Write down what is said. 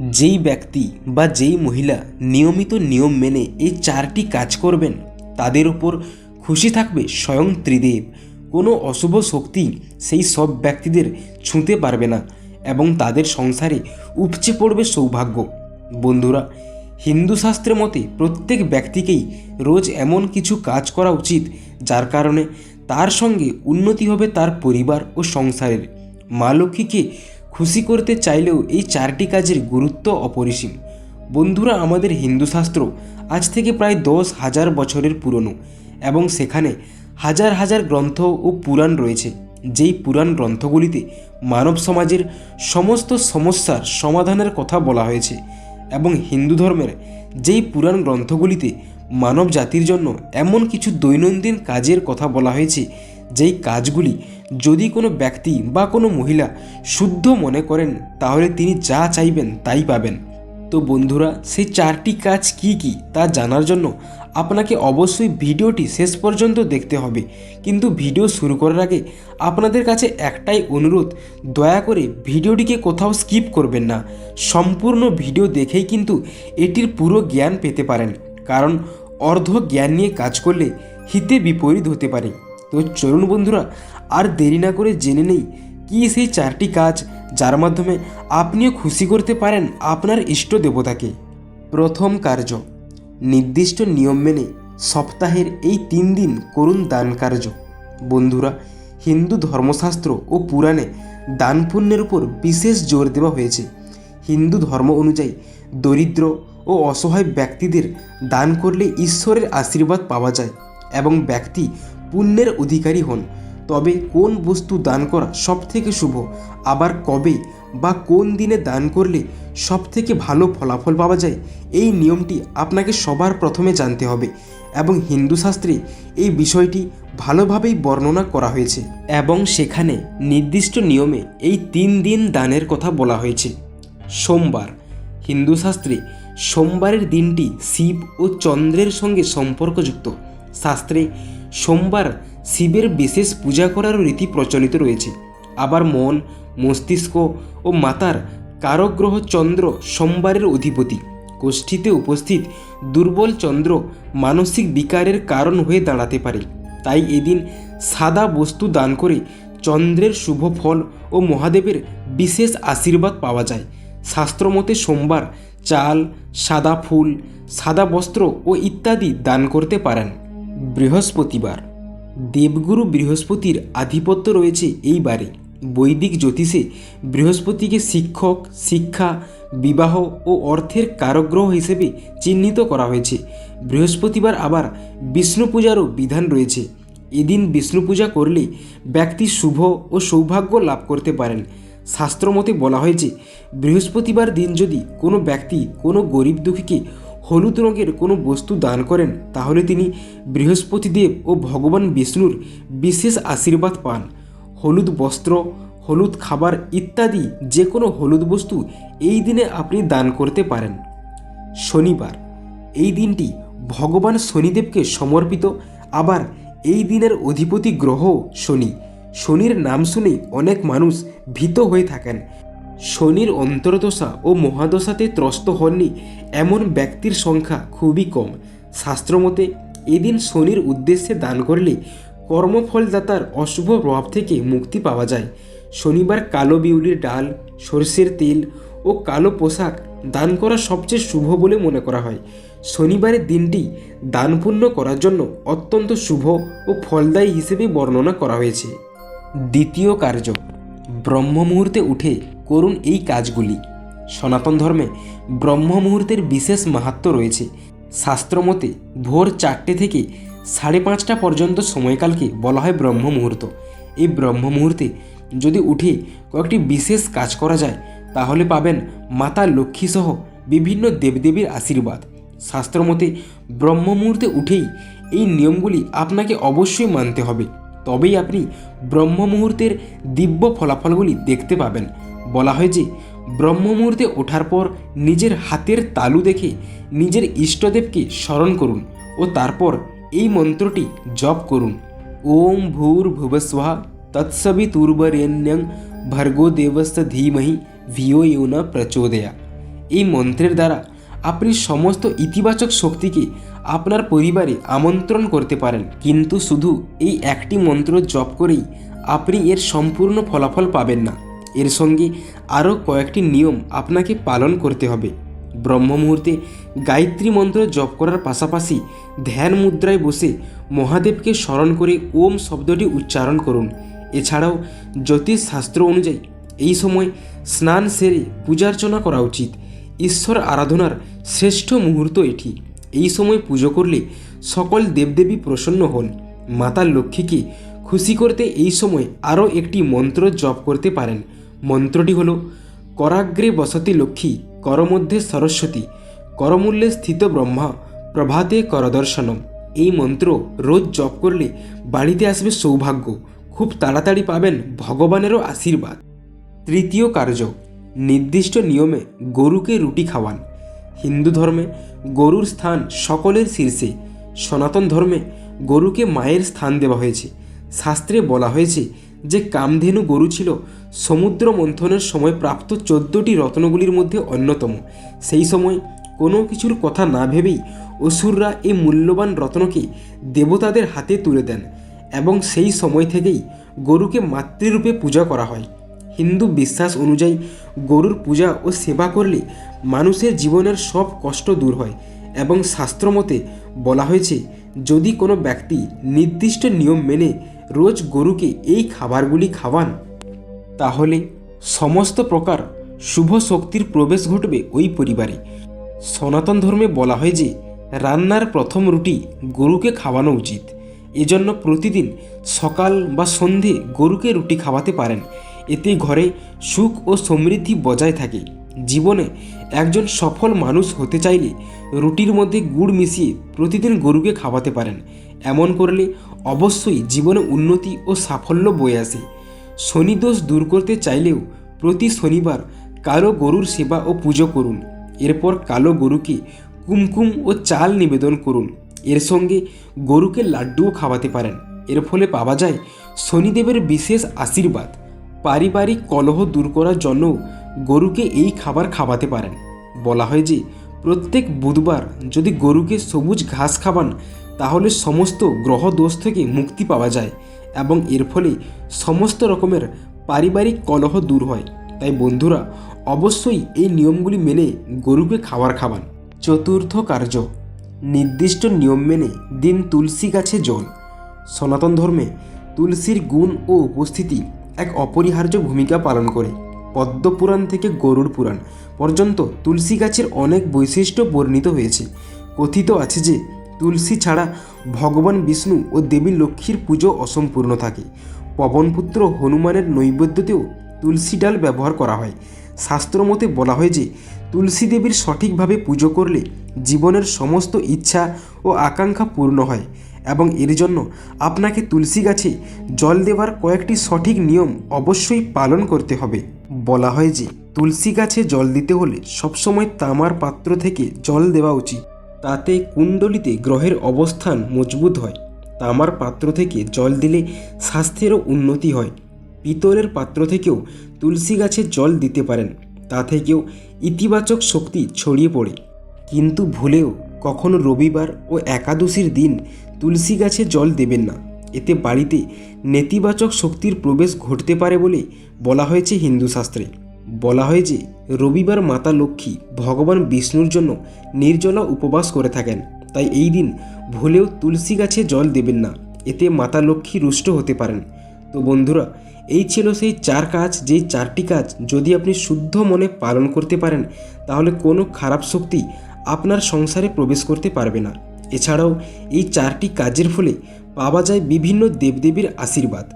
যেই ব্যক্তি বা যেই মহিলা নিয়মিত নিয়ম মেনে এই চারটি কাজ করবেন, তাদের ওপর খুশি থাকবে স্বয়ং ত্রিদেব। কোনো অশুভ শক্তি সেই সব ব্যক্তিদের ছুঁতে পারবে না এবং তাদের সংসারে উপচে পড়বে সৌভাগ্য। বন্ধুরা, হিন্দু শাস্ত্রের মতে প্রত্যেক ব্যক্তিকেই রোজ এমন কিছু কাজ করা উচিত, যার কারণে তার সঙ্গে উন্নতি হবে তার পরিবার ও সংসারের। মা লক্ষ্মীকে খুশি করতে চাইলেও এই চারটি কাজের গুরুত্ব অপরিসীম। বন্ধুরা, আমাদের হিন্দু শাস্ত্র আজ থেকে প্রায় দশ হাজার বছরের পুরনো এবং সেখানে হাজার হাজার গ্রন্থ ও পুরাণ রয়েছে। যেই পুরাণ গ্রন্থগুলিতে মানব সমাজের সমস্ত সমস্যার সমাধানের কথা বলা হয়েছে এবং হিন্দু ধর্মের যেই পুরাণ গ্রন্থগুলিতে মানব জাতির জন্য এমন কিছু দৈনন্দিন কাজের কথা বলা হয়েছে যেই কাজগুলি যদি কোনো ব্যক্তি বা কোনো মহিলা শুদ্ধ মনে করেন, তাহলে তিনি যা চাইবেন তাই পাবেন। তো বন্ধুরা, সেই চারটি কাজ কি কি তা জানার জন্য আপনাকে অবশ্যই ভিডিওটি শেষ পর্যন্ত দেখতে হবে। কিন্তু ভিডিও শুরু করার আগে আপনাদের কাছে একটাই অনুরোধ, দয়া করে ভিডিওটিকে কোথাও স্কিপ করবেন না। সম্পূর্ণ ভিডিও দেখেই কিন্তু এটির পুরো জ্ঞান পেতে পারেন। কারণ অর্ধ জ্ঞান নিয়ে কাজ করলে হিতে বিপরীত হতে পারে। তো চলুন বন্ধুরা, আর দেরি না করে জেনে নেই কি সেই চারটি কাজ যার মাধ্যমে আপনিও খুশি করতে পারেন আপনার ইষ্ট দেবতাকে। প্রথম কার্য, নির্দিষ্ট নিয়ম মেনে সপ্তাহের এই তিন দিন করুন দান কার্য। বন্ধুরা, হিন্দু ধর্মশাস্ত্র ও পুরাণে দান পুণ্যের উপর বিশেষ জোর দেওয়া হয়েছে। হিন্দু ধর্ম অনুযায়ী দরিদ্র ও অসহায় ব্যক্তিদের দান করলে ঈশ্বরের আশীর্বাদ পাওয়া যায় এবং ব্যক্তি পুণ্যের অধিকারী হন। তবে কোন বস্তু দান করা সবথেকে শুভ? আবার কবে বা কোন দিনে দান করলে সবথেকে ভালো ফলাফল পাওয়া যায়? এই নিয়মটি আপনাকে সবার প্রথমে জানতে হবে এবং হিন্দু শাস্ত্রে এই বিষয়টি ভালোভাবেই বর্ণনা করা হয়েছে এবং সেখানে নির্দিষ্ট নিয়মে এই তিন দিন দানের কথা বলা হয়েছে। সোমবার, হিন্দু শাস্ত্রে সোমবারের দিনটি শিব ও চন্দ্রের সঙ্গে সম্পর্কযুক্ত। শাস্ত্রে সোমবার শিবের বিশেষ পূজা করার রীতি প্রচলিত রয়েছে। আবার মন, মস্তিষ্ক ও মাতার কারগ্রহ চন্দ্র সোমবারের অধিপতি। গোষ্ঠীতে উপস্থিত দুর্বল চন্দ্র মানসিক বিকারের কারণ হয়ে দাঁড়াতে পারে। তাই এদিন সাদা বস্তু দান করে চন্দ্রের শুভ ফল ও মহাদেবের বিশেষ আশীর্বাদ পাওয়া যায়। শাস্ত্রমতে সোমবার চাল, সাদা ফুল, সাদা বস্ত্র ও ইত্যাদি দান করতে পারেন। বৃহস্পতিবার। দেবগুরু বৃহস্পতির আধিপত্য রয়েছে এই বারে বৈদিক জ্যোতিষে বৃহস্পতিকে শিক্ষক, শিক্ষা, বিবাহ ও অর্থের কারগ্রহ হিসেবে চিহ্নিত করা হয়েছে। বৃহস্পতিবার আবার বিষ্ণু পূজারও বিধান রয়েছে। এদিন বিষ্ণু পূজা করলে ব্যক্তি শুভ ও সৌভাগ্য লাভ করতে পারেন। শাস্ত্রমতে বলা হয়েছে, বৃহস্পতিবার দিন যদি কোনো ব্যক্তি কোনো গরিব দুঃখীকে হলুদ রঙের কোনো বস্তু দান করেন, তাহলে তিনি বৃহস্পতিদেব ও ভগবান বিষ্ণুর বিশেষ আশীর্বাদ পান। হলুদ বস্ত্র, হলুদ খাবার ইত্যাদি যে কোনো হলুদ বস্তু এই দিনে আপনি দান করতে পারেন। শনিবার, এই দিনটি ভগবান শনিদেবকে সমর্পিত, আবার এই দিনের অধিপতি গ্রহ শনি। শনির নাম শুনেই অনেক মানুষ ভীত হয়ে থাকেন। শনির অন্তর্দশা ও মহাদশাতে ত্রস্ত হননি এমন ব্যক্তির সংখ্যা খুবই কম। শাস্ত্রমতে, এদিন শনির উদ্দেশ্যে দান করলে কর্মফলদাতার অশুভ প্রভাব থেকে মুক্তি পাওয়া যায়। শনিবার কালো বিউলির ডাল, সর্ষের তেল ও কালো পোশাক দান করা সবচেয়ে শুভ বলে মনে করা হয়। শনিবারের দিনটি দান পুণ্য করার জন্য অত্যন্ত শুভ ও ফলদায়ী হিসেবে বর্ণনা করা হয়েছে। দ্বিতীয় কার্য ব্রহ্ম মুহূর্তে উঠে করুন এই কাজগুলি। সনাতন ধর্মে ব্রহ্ম মুহূর্তের বিশেষ মাহাত্ম রয়েছে। শাস্ত্রমতে ভোর চারটে থেকে সাড়ে পাঁচটা পর্যন্ত সময়কালকে বলা হয় ব্রহ্ম মুহূর্ত এই ব্রহ্ম মুহূর্তে যদি উঠে কয়েকটি বিশেষ কাজ করা যায়, তাহলে পাবেন মাতা লক্ষ্মীসহ বিভিন্ন দেবদেবীর আশীর্বাদ। শাস্ত্রমতে ব্রহ্ম মুহূর্তে উঠেই এই নিয়মগুলি আপনাকে অবশ্যই মানতে হবে। তবেই আপনি ব্রহ্ম মুহূর্তের দিব্য ফলাফলগুলি দেখতে পাবেন। বলা হয় যে ব্রহ্ম মুহূর্তে ওঠার পর নিজের হাতের তালু দেখে নিজের ইষ্টদেবকে স্মরণ করুন ও তারপর এই মন্ত্রটি জপ করুন। ওম ভূর ভুবস্বাহা তৎসবিতুর্বরেণ্যং ভর্গো দেবস্য ধীমহি ভিও ইউনা প্রচোদয়া। এই মন্ত্রের দ্বারা আপনি সমস্ত ইতিবাচক শক্তিকে আপনার পরিবারে আমন্ত্রণ করতে পারেন। কিন্তু শুধু এই একটি মন্ত্র জপ করেই আপনি এর সম্পূর্ণ ফলাফল পাবেন না। এর সঙ্গে আরও কয়েকটি নিয়ম আপনাকে পালন করতে হবে। ব্রহ্ম মুহূর্তে গায়ত্রী মন্ত্র জপ করার পাশাপাশি ধ্যান মুদ্রায় বসে মহাদেবকে স্মরণ করে ওম শব্দটি উচ্চারণ করুন। এছাড়াও জ্যোতিষ শাস্ত্র অনুযায়ী এই সময় স্নান সেরে পূজার্চনা করা উচিত। ঈশ্বর আরাধনার শ্রেষ্ঠ মুহূর্ত এটি। এই সময় পুজো করলে সকল দেবদেবী প্রসন্ন হন। মাতা লক্ষ্মীকে খুশি করতে এই সময় আরও একটি মন্ত্র জপ করতে পারেন। মন্ত্রটি হল, করাগ্রে বসতি লক্ষ্মী, করমধ্যে সরস্বতী করমূল্যে স্থিত ব্রহ্মা, প্রভাতে করদর্শনম। এই মন্ত্র রোজ জপ করলে বাড়িতে আসবে সৌভাগ্য। খুব তাড়াতাড়ি পাবেন ভগবানেরও আশীর্বাদ। তৃতীয় কার্য, নির্দিষ্ট নিয়মে গরুকে রুটি খাওয়ান। হিন্দু ধর্মে গরুর স্থান সকলের শীর্ষে। সনাতন ধর্মে গরুকে মায়ের স্থান দেওয়া হয়েছে। শাস্ত্রে বলা হয়েছে যে কামধেনু গরু ছিল সমুদ্র মন্থনের সময় প্রাপ্ত চোদ্দটি রত্নগুলির মধ্যে অন্যতম। সেই সময় কোনো কিছুর কথা না ভেবেই অসুররা এই মূল্যবান রত্নকে দেবতাদের হাতে তুলে দেন এবং সেই সময় থেকেই গরুকে মাতৃরূপে পূজা করা হয়। হিন্দু বিশ্বাস অনুযায়ী গরুর পূজা ও সেবা করলে মানুষের জীবনের সব কষ্ট দূর হয় এবং শাস্ত্রমতে বলা হয়েছে, যদি কোনো ব্যক্তি নির্দিষ্ট নিয়ম মেনে রোজ গরুকে এই খাবারগুলি খাওয়ান, তাহলে সমস্ত প্রকার শুভ শক্তির প্রবেশ ঘটবে ওই পরিবারে। সনাতন ধর্মে বলা হয় যে, রান্নার প্রথম রুটি গরুকে খাওয়ানো উচিত। এজন্য প্রতিদিন সকাল বা সন্ধে গরুকে রুটি খাওয়াতে পারেন। এতে ঘরে সুখ ও সমৃদ্ধি বজায় থাকে। জীবনে একজন সফল মানুষ হতে চাইলে রুটির মধ্যে গুড় মিশিয়ে প্রতিদিন গরুকে খাওয়াতে পারেন। এমন করলে অবশ্যই জীবনে উন্নতি ও সাফল্য বয়ে আসে। শনিদোষ দূর করতে চাইলেও প্রতি শনিবার কালো গরুর সেবা ও পুজো করুন। এরপর কালো গরুকে কুমকুম ও চাল নিবেদন করুন। এর সঙ্গে গরুকে লাড্ডুও খাওয়াতে পারেন। এর ফলে পাওয়া যায় শনিদেবের বিশেষ আশীর্বাদ। পারিবারিক কলহ দূর করার জন্য গরুকে এই খাবার খাওয়াতে পারেন। বলা হয় যে, প্রত্যেক বুধবার যদি গরুকে সবুজ ঘাস খাওয়ান, তাহলে সমস্ত গ্রহ দোষ থেকে মুক্তি পাওয়া যায় এবং এর ফলে সমস্ত রকমের পারিবারিক কলহ দূর হয়। তাই বন্ধুরা, অবশ্যই এই নিয়মগুলি মেনে গরুকে খাবার খাওয়ান। চতুর্থ কার্য, নির্দিষ্ট নিয়ম মেনে দিন তুলসী গাছে জল। সনাতন ধর্মে তুলসীর গুণ ও উপস্থিতি এক অপরিহার্য ভূমিকা পালন করে। পদ্মপুরাণ থেকে গরুড় পুরাণ পর্যন্ত তুলসী গাছের অনেক বৈশিষ্ট্য বর্ণিত হয়েছে। কথিত আছে যে, তুলসী ছাড়া ভগবান বিষ্ণু ও দেবী লক্ষ্মীর পুজো অসম্পূর্ণ থাকে। পবনপুত্র হনুমানের নৈবেদ্যতেও তুলসী ডাল ব্যবহার করা হয়। শাস্ত্রমতে বলা হয় যে, তুলসী দেবীর সঠিকভাবে পুজো করলে জীবনের সমস্ত ইচ্ছা ও আকাঙ্ক্ষা পূর্ণ হয়। এবং এর জন্য আপনাকে তুলসী গাছে জল দেওয়ার কয়েকটি সঠিক নিয়ম অবশ্যই পালন করতে হবে। বলা হয় যে, তুলসী গাছে জল দিতে হলে সবসময় তামার পাত্র থেকে জল দেওয়া উচিত। তাতে কুণ্ডলিতে গ্রহের অবস্থান মজবুত হয়। তামার পাত্র থেকে জল দিলে স্বাস্থ্যেরও উন্নতি হয়। পিতলের পাত্র থেকেও তুলসী গাছে জল দিতে পারেন। তা থেকেও ইতিবাচক শক্তি ছড়িয়ে পড়ে। কিন্তু ভুলেও কখনো রবিবার ও একাদশীর দিন তুলসী গাছে জল দেবেন না। এতে বাড়িতে নেতিবাচক শক্তির প্রবেশ ঘটতে পারে বলে বলা হয়েছে হিন্দু শাস্ত্রে। বলা হয় যে, রবিবার মাতা লক্ষ্মী ভগবান বিষ্ণুর জন্য নির্জলা উপবাস করে থাকেন। তাই এই দিন ভুলেও তুলসী গাছে জল দেবেন না। এতে মাতা লক্ষ্মী রুষ্ট হতে পারেন। তো বন্ধুরা, এই ছিল সেই চার কাজ, যেই চারটি কাজ যদি আপনি শুদ্ধ মনে পালন করতে পারেন, তাহলে কোনো খারাপ শক্তি আপনার সংসারে প্রবেশ করতে পারবে না। এছাড়াও এই চারটি কাজের ফলে পাওয়া যায় বিভিন্ন দেবদেবীর আশীর্বাদ।